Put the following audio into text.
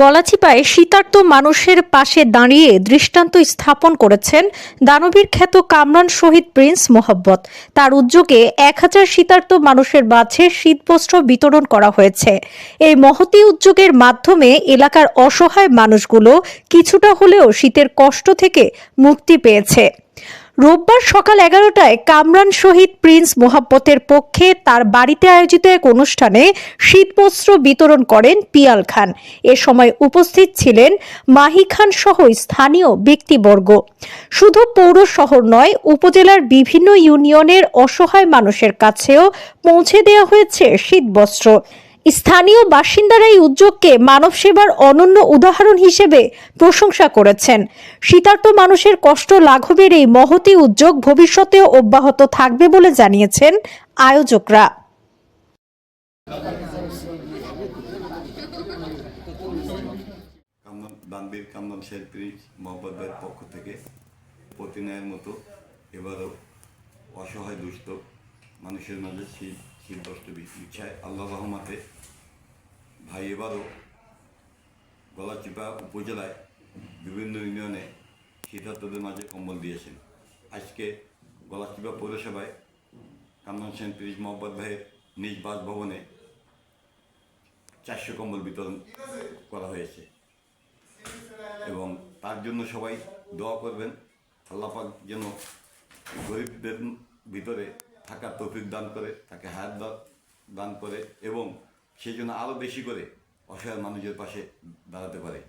গলাচিপায় শীতার্ত মানুষের পাশে দাঁড়িয়ে দৃষ্টান্ত স্থাপন করেছেন দানবীর খ্যাত কামরান শহীদ প্রিন্স মোহাব্বত। তার উদ্যোগে এক হাজার শীতার্ত মানুষের মাঝে শীতবস্ত্র বিতরণ করা হয়েছে। এই মহতি উদ্যোগের মাধ্যমে এলাকার অসহায় মানুষগুলো কিছুটা হলেও শীতের কষ্ট থেকে মুক্তি পেয়েছে। রোববার সকাল এগারোটায় কামরান শহীদ প্রিন্স মোহাব্বতের পক্ষে তার বাড়িতে আয়োজিত এক অনুষ্ঠানে শীতবস্ত্র বিতরণ করেন পিয়াল খান। এ সময় উপস্থিত ছিলেন মাহি খান সহ স্থানীয় ব্যক্তিবর্গ। শুধু পৌর শহর নয়, উপজেলার বিভিন্ন ইউনিয়নের অসহায় মানুষের কাছেও পৌঁছে দেওয়া হয়েছে শীতবস্ত্র। স্থানীয় বাসিন্দারা এই উদ্যোগকে মানব সেবার অনন্য উদাহরণ হিসেবে প্রশংসা করেছেন। শীতার্ত মানুষের কষ্ট লাঘবের এই মহতি উদ্যোগ ভবিষ্যতেও অব্যাহত থাকবে বলে জানিয়েছেন আয়োজকরা। মোহাম্মদ ভাইয়ের পক্ষ থেকে মতো এবারও অসহায় দুস্থ মানুষের মাঝে শীত বস্ত্র ইচ্ছায় আল্লাহ রহমাতে ভাই এবারও গলাচিপা উপজেলায় বিভিন্ন ইউনিয়নে শীতার্থদের মাঝে কম্বল দিয়েছেন। আজকে গলাচিপা পৌরসভায় কামরান সেন প্রিজ মোহাম্মদ ভাইয়ের নিজ বাসভবনে চারশো কম্বল বিতরণ করা হয়েছে। এবং তার জন্য সবাই দোয়া করবেন আল্লাপাক যেন গরিবদের ভিতরে থাকার তৌফিক দান করে, তাকে হায়াত দান করে এবং সেই জন্য আরও বেশি করে অসহায় মানুষের পাশে দাঁড়াতে পারে।